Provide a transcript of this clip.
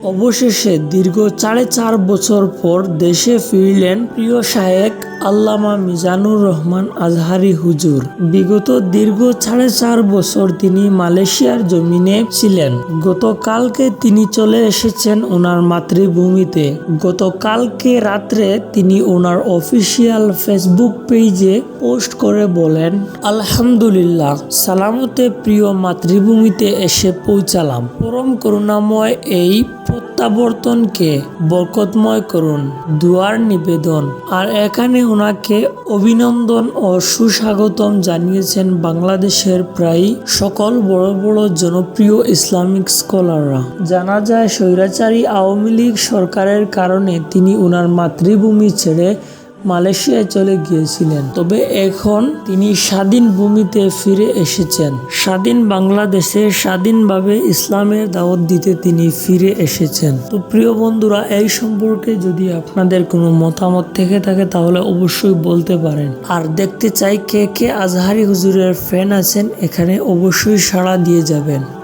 অবশেষে দীর্ঘ সাড়ে চার বছর পর দেশে ফিরলেন প্রিয় শায়েক আল্লামা মিজানুর রহমান আজহারি হুজুর। বিগত দীর্ঘ সাড়ে চার বছর তিনি মালয়েশিয়ার জমিনে ছিলেন। গতকালকে তিনি চলে এসেছেন ওনার মাতৃভূমিতে। গতকালকে রাত্রে তিনি ওনার অফিসিয়াল ফেসবুক পেজে পোস্ট করে বলেন, আলহামদুলিল্লাহ, সালামতে প্রিয় মাতৃভূমিতে এসে পৌঁছালাম। পরম করুণাময় এই প্রত্যাবর্তনকে বরকতময় করুন, দুয়ার নিবেদন। আর এখানে ওনাকে অভিনন্দন ও সুস্বাগতম জানিয়েছেন বাংলাদেশের প্রায় সকল বড় বড় জনপ্রিয় ইসলামিক স্কলাররা। জানা যায়, স্বৈরাচারী আওয়ামী লীগ সরকারের কারণে তিনি ওনার মাতৃভূমি ছেড়ে মালয়েশিয়ায় চলে গিয়েছিলেন। তবে এখন তিনি স্বাধীন ভূমিতে ফিরে এসেছেন। স্বাধীন বাংলাদেশে স্বাধীনভাবে ইসলামের দাওয়াত দিতে তিনি ফিরে এসেছেন। তো প্রিয় বন্ধুরা, এই সম্পর্কে যদি আপনাদের কোনো মতামত থেকে থাকে, তাহলে অবশ্যই বলতে পারেন। আর দেখতে চাই কে কে আজহারি হুজুরের ফ্যান আছেন, এখানে অবশ্যই সাড়া দিয়ে যাবেন।